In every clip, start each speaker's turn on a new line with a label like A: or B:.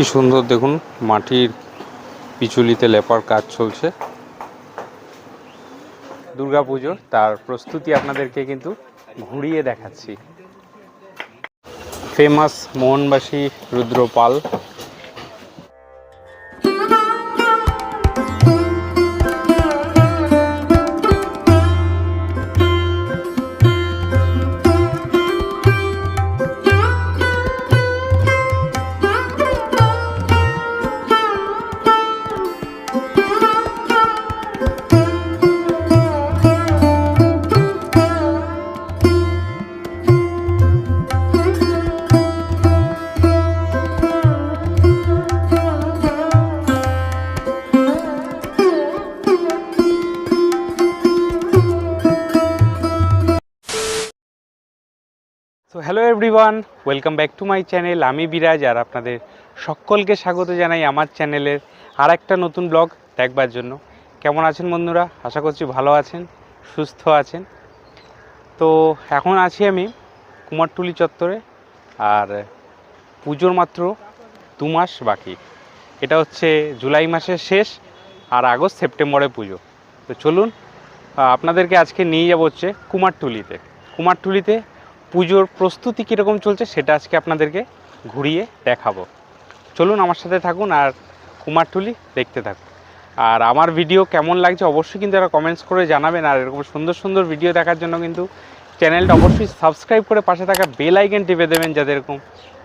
A: কি সুন্দর দেখুন, মাটির পিছুলিতে লেপার কাজ চলছে। দুর্গাপুজোর তার প্রস্তুতি আপনাদেরকে কিন্তু ঘুরিয়ে দেখাচ্ছি। Famous Mohanbashi Rudrapal so hello everyone welcome back to my channel আমি বিরাজ আর আপনাদের সকলকে স্বাগত জানাই আমার চ্যানেলের আর একটা নতুন ব্লগ দেখবার জন্য। কেমন আছেন বন্ধুরা? আশা করছি ভালো আছেন, সুস্থ আছেন। তো, এখন আছি আমি কুমারটুলি চত্বরে আর পুজোর মাত্র দু মাস বাকি। এটা হচ্ছে জুলাই মাসের শেষ আর আগস্ট সেপ্টেম্বরে পুজো। তো চলুন আপনাদেরকে আজকে নিয়ে যাব হচ্ছে কুমারটুলিতে। কুমারটুলিতে পুজোর প্রস্তুতি কীরকম চলছে সেটা আজকে আপনাদেরকে ঘুরিয়ে দেখাবো। চলুন আমার সাথে থাকুন আর কুমারটুলি দেখতে থাকুন। আর আমার ভিডিও কেমন লাগছে অবশ্যই কিন্তু এরা কমেন্টস করে জানাবেন আর এরকম সুন্দর সুন্দর ভিডিও দেখার জন্য কিন্তু চ্যানেলটা অবশ্যই সাবস্ক্রাইব করে পাশে থাকা বেল আইকন টিপে দেবেন যাতে এরকম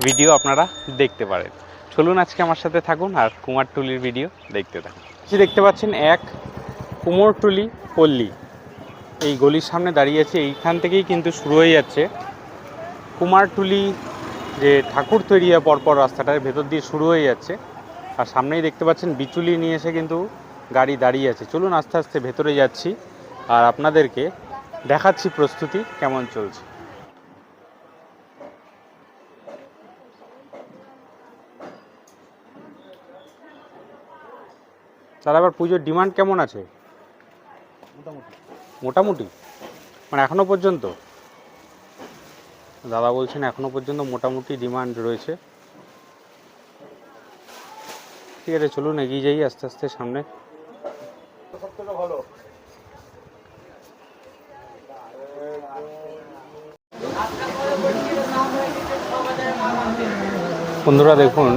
A: ভিডিও আপনারা দেখতে পারেন। চলুন আজকে আমার সাথে থাকুন আর কুমারটুলির ভিডিও দেখতে থাকুন। যে দেখতে পাচ্ছেন এক কুমোরটুলি পল্লী। এই গলির সামনে দাঁড়িয়ে আছে, এইখান থেকেই কিন্তু শুরু হয়ে যাচ্ছে। কুমারটুলি যে ঠাকুর তৈরি হয় পরপর রাস্তাটার ভেতর দিয়ে শুরু হয়ে যাচ্ছে। আর সামনেই দেখতে পাচ্ছেন বিচুলি নিয়ে এসে কিন্তু গাড়ি দাঁড়িয়ে আছে। চলুন আস্তে আস্তে ভেতরে যাচ্ছি আর আপনাদেরকে দেখাচ্ছি প্রস্তুতি কেমন চলছে। দাদা আবার পুজোর ডিমান্ড কেমন আছে? মোটামুটি? মানে এখনও পর্যন্ত? দাদা বলছেন এখনও পর্যন্ত মোটামুটি ডিমান্ড রয়েছে। ঠিক আছে, চলুন এগিয়ে যাই আস্তে আস্তে সামনে। বন্ধুরা দেখুন,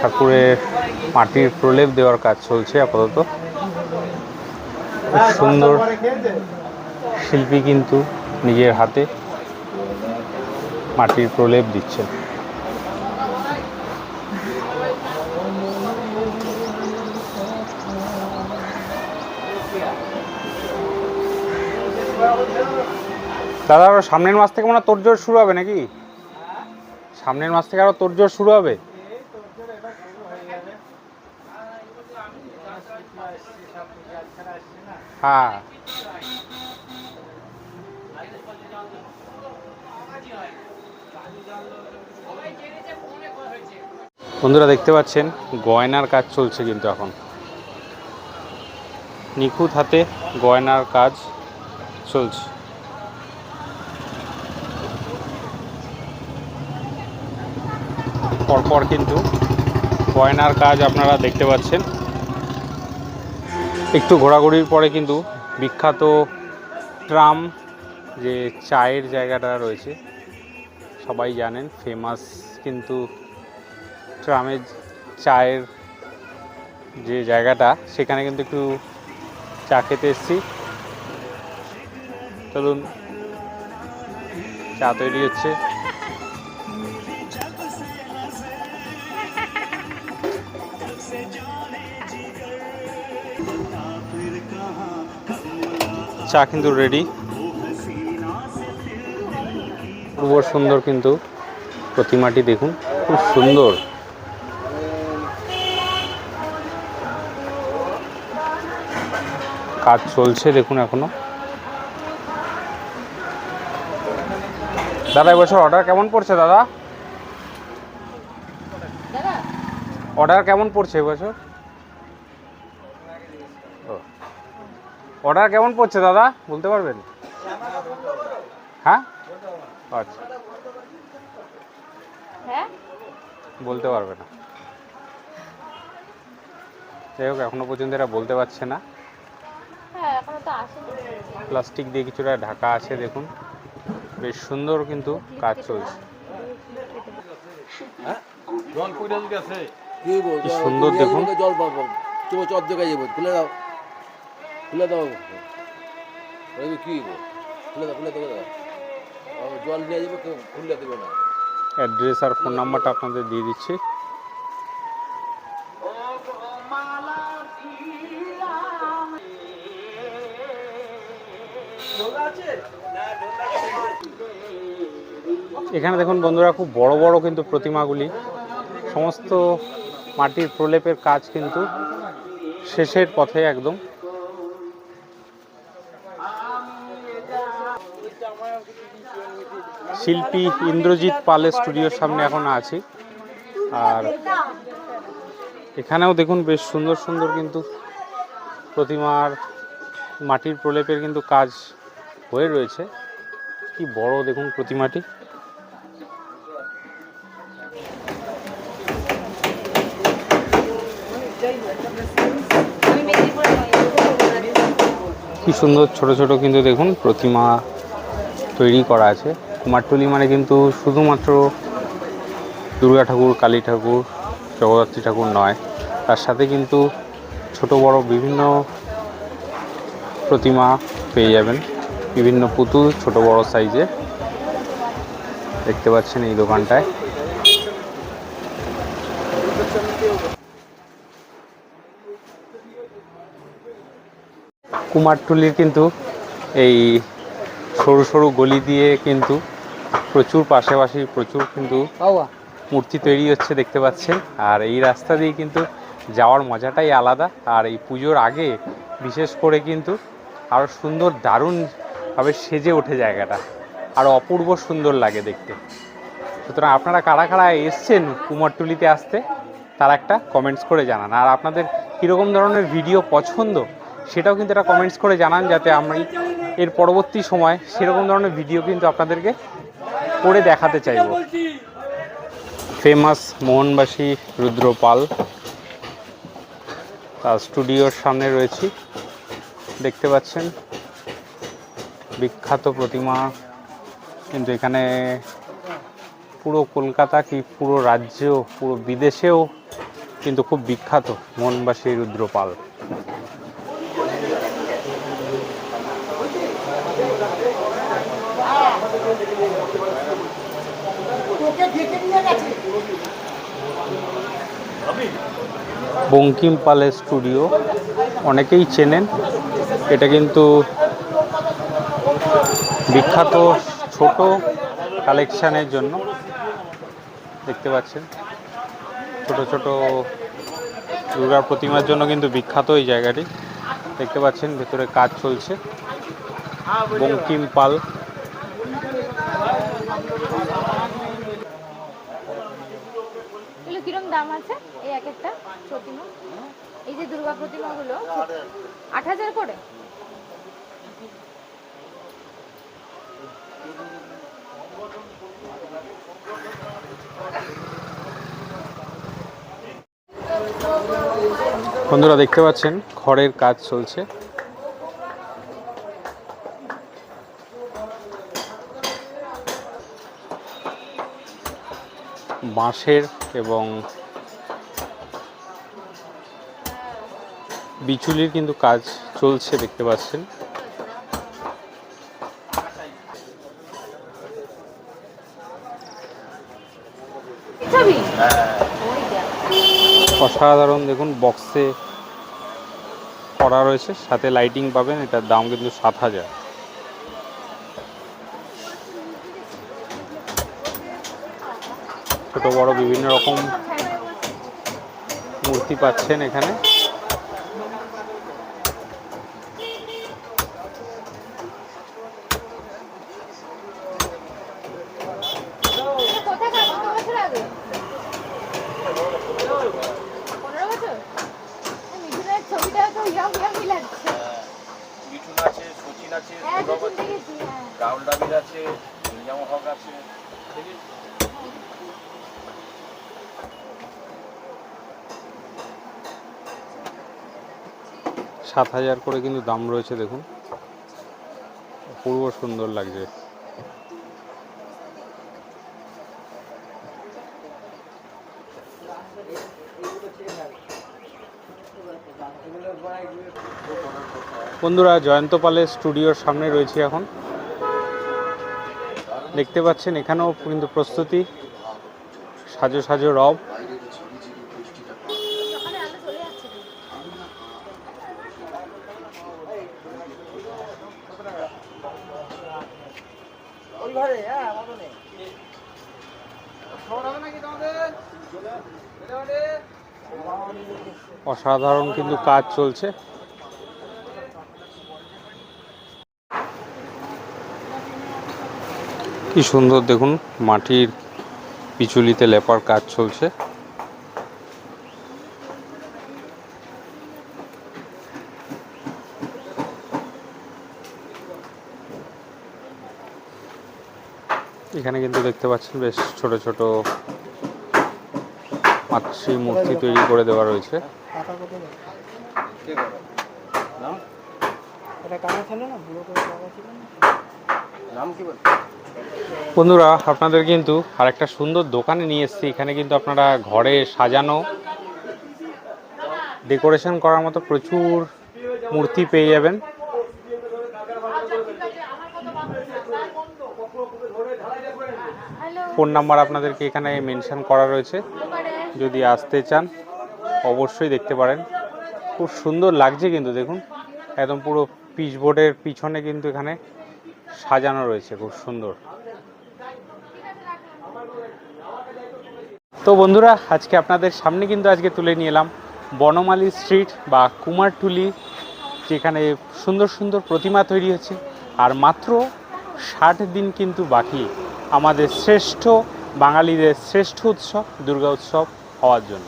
A: ঠাকুরের মাটির প্রলেপ দেওয়ার কাজ চলছে আপাতত। সুন্দর শিল্পী কিন্তু নিজের হাতে। মাটির প্রলেপ দিচ্ছে। দাদা, আরও সামনের মাস থেকে মনে হয় তোড়জোড় শুরু হবে নাকি? সামনের মাস থেকে আরও তোড়জোড় শুরু হবে? হ্যাঁ। বন্ধুরা দেখতে পাচ্ছেন, গয়নার কাজ চলছে কিন্তু এখন। নিখুঁত হাতে গয়নার কাজ চলছে। পরপর কিন্তু গয়নার কাজ আপনারা দেখতে পাচ্ছেন। একটু ঘোরাঘুরির পরে কিন্তু বিখ্যাত ট্রাম, যে চায়ের জায়গাটা রয়েছে, সবাই জানেন ফেমাস কিন্তু ট্রামের চায়ের যে জায়গাটা, সেখানে কিন্তু একটু চা খেতে এসেছি। চলুন, চা তৈরি হচ্ছে। চা কিন্তু রেডি পূর্ব সুন্দর কিন্তু প্রতিমাটি দেখুন, খুব সুন্দর। কাজ চলছে দেখুন এখনও। দাদা এবছর অর্ডার কেমন পড়ছে দাদা? অর্ডার কেমন পড়ছে এবছর অর্ডার কেমন পড়ছে দাদা? বলতে পারবেন? হ্যাঁ? আচ্ছা।
B: হ্যাঁ?
A: বলতে পারবে না। যাই হোক এখনও পর্যন্ত এরা বলতে পারছে না
B: হ্যাঁ এখনও তো আসেনি
A: প্লাস্টিক দিয়ে কিছুটা ঢাকা আছে দেখুন। বেশ সুন্দর কিন্তু কাজ চলছে।
C: বল
A: সুন্দর দেখুন।
C: জল পাবো তুমি চোদ্দ যাব খুলে দাও। খুলে দাও ওই কি খুলে দাও খুলে দাও ও, জল নিয়ে যাব কেউ খুলে দেবে না।
A: অ্যাড্রেস আর ফোন নাম্বারটা আপনাদের দিয়ে দিচ্ছি। এখানে দেখুন বন্ধুরা, খুব বড় বড় কিন্তু প্রতিমাগুলি। সমস্ত মাটির প্রলেপের কাজ কিন্তু শেষের পথে একদম। শিল্পী ইন্দ্রজিৎ পালের স্টুডিওর সামনে এখন আছি। আর এখানেও দেখুন বেশ সুন্দর সুন্দর কিন্তু প্রতিমার মাটির প্রলেপের কিন্তু কাজ হয়ে রয়েছে। কি বড় দেখুন প্রতিমাটি। কি সুন্দর ছোট ছোট কিন্তু দেখুন প্রতিমা তৈরি করা আছে। কুমারটুলি মানে কিন্তু শুধুমাত্র দুর্গা ঠাকুর, কালী ঠাকুর, জগদ্ধাত্রী ঠাকুর নয়, তার সাথে কিন্তু ছোট বড় বিভিন্ন প্রতিমা পেয়ে যাবেন। বিভিন্ন পুতুল ছোট বড় সাইজে। দেখতে পাচ্ছেন এই দোকানটায়। কুমারটুলির কিন্তু এই সরু সরু গলি দিয়ে কিন্তু প্রচুর পাশাপাশি প্রচুর কিন্তু মূর্তি তৈরি হচ্ছে দেখতে পাচ্ছেন। আর এই রাস্তা দিয়ে কিন্তু যাওয়ার মজাটাই আলাদা। আর এই পুজোর আগে বিশেষ করে কিন্তু আরও সুন্দর দারুণভাবে সেজে ওঠে জায়গাটা। আর অপূর্ব সুন্দর লাগে দেখতে। সুতরাং আপনারা কারা কারা এসছেন কুমারটুলিতে আসতে, তারা একটা কমেন্টস করে জানান। আর আপনাদের কীরকম ধরনের ভিডিও পছন্দ, সেটাও কিন্তু একটা কমেন্টস করে জানান যাতে আমি এর পরবর্তী সময় সেরকম ধরনের ভিডিও কিন্তু আপনাদেরকে করে দেখাতে চাইব। ফেমাস মোহনবাসী রুদ্রপাল, তার স্টুডিওর সামনে রয়েছি। দেখতে পাচ্ছেন বিখ্যাত প্রতিমা। কিন্তু এখানে পুরো কলকাতা কি পুরো রাজ্য পুরো বিদেশেও কিন্তু খুব বিখ্যাত মোহনবাসী রুদ্রপাল। বঙ্কিম পালের স্টুডিও, অনেকেই চেনেন। এটা কিন্তু বিখ্যাত ছোট কালেকশানের জন্য দেখতে পাচ্ছেন। ছোট ছোট দুর্গার প্রতিমার জন্য কিন্তু বিখ্যাত এই জায়গাটি। দেখতে পাচ্ছেন, ভেতরে কাজ চলছে। বঙ্কিম পাল।
B: কিরম দাম আছে? এই এক একটা প্রতিমা এই যে দুর্গা প্রতিমাগুলো, আট হাজার করে?
A: বন্ধুরা দেখতে পাচ্ছেন খড়ের কাজ চলছে। বাঁশের এবং বিচুলির কিন্তু কাজ চলছে দেখতে পাচ্ছেন। অসাধারণ দেখুন বক্সে করা রয়েছে, সাথে লাইটিং পাবেন, এটার দাম কিন্তু সাত হাজার। ছোট বড় বিভিন্ন রকম মূর্তি পাচ্ছেন এখানে।
D: আছে হক আছে।
A: সাত হাজার করে কিন্তু দাম রয়েছে, দেখুন। পূর্ব সুন্দর লাগছে। বন্ধুরা, জয়ন্ত পালের স্টুডিওর সামনে রয়েছে এখন। দেখতে পাচ্ছেন এখানেও কিন্তু প্রস্তুতি সাজো সাজো রব। অসাধারণ কিন্তু কাজ চলছে কি সুন্দর দেখুন মাটির পিচুলিতে লেপার কাজ চলছে। এখানে কিন্তু দেখতে পাচ্ছেন বেশ ছোট ছোট মাতৃ মূর্তি তৈরি করে দেওয়া রয়েছে।
D: নাম কি বল
A: বন্ধুরা, আপনাদের কিন্তু আর একটা সুন্দর দোকানে নিয়ে এসেছি। এখানে কিন্তু আপনারা ঘরে সাজানো, ডেকোরেশন করার মতো প্রচুর মূর্তি পেয়ে যাবেন। ফোন নাম্বার আপনাদেরকে এখানে মেনশন করা রয়েছে। যদি আসতে চান, অবশ্যই দেখতে পারেন। খুব সুন্দর লাগছে কিন্তু, দেখুন। একদম পুরো পিচ বোর্ডের পিছনে কিন্তু এখানে সাজানো রয়েছে, খুব সুন্দর। তো বন্ধুরা, আজকে আপনাদের সামনে কিন্তু আজকে তুলে নিয়ে এলাম বনমালী স্ট্রিট বা কুমারটুলি, যেখানে সুন্দর সুন্দর প্রতিমা তৈরি হচ্ছে। আর মাত্র ষাট দিন কিন্তু বাকি আমাদের শ্রেষ্ঠ, বাঙালিদের শ্রেষ্ঠ উৎসব, দুর্গা উৎসব হওয়ার জন্য।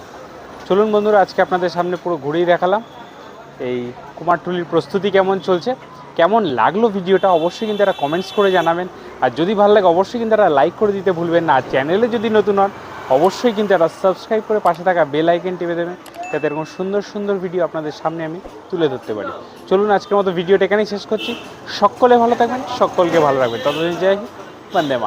A: চলুন বন্ধুরা, আজকে আপনাদের সামনে পুরো ঘুরেই দেখালাম এই কুমারটুলির প্রস্তুতি কেমন চলছে। কেমন লাগল ভিডিওটা অবশ্যই কিন্তু একটা কমেন্টস করে জানাবেন। আর যদি ভালো লাগে, অবশ্যই কিন্তু একটা লাইক করে দিতে ভুলবেন না। আর চ্যানেলে যদি নতুন হন অবশ্যই কিন্তু একটা সাবস্ক্রাইব করে পাশে থাকা বেল আইকন টিপে দেবেন যাতে এরকম সুন্দর সুন্দর ভিডিও আপনাদের সামনে আমি তুলে ধরতে পারি। চলুন আজকের মতো ভিডিওটা এখানেই শেষ করছি। সকলে ভালো থাকবেন, সকলকে ভালো রাখবেন। ততদিন যাই বন্দে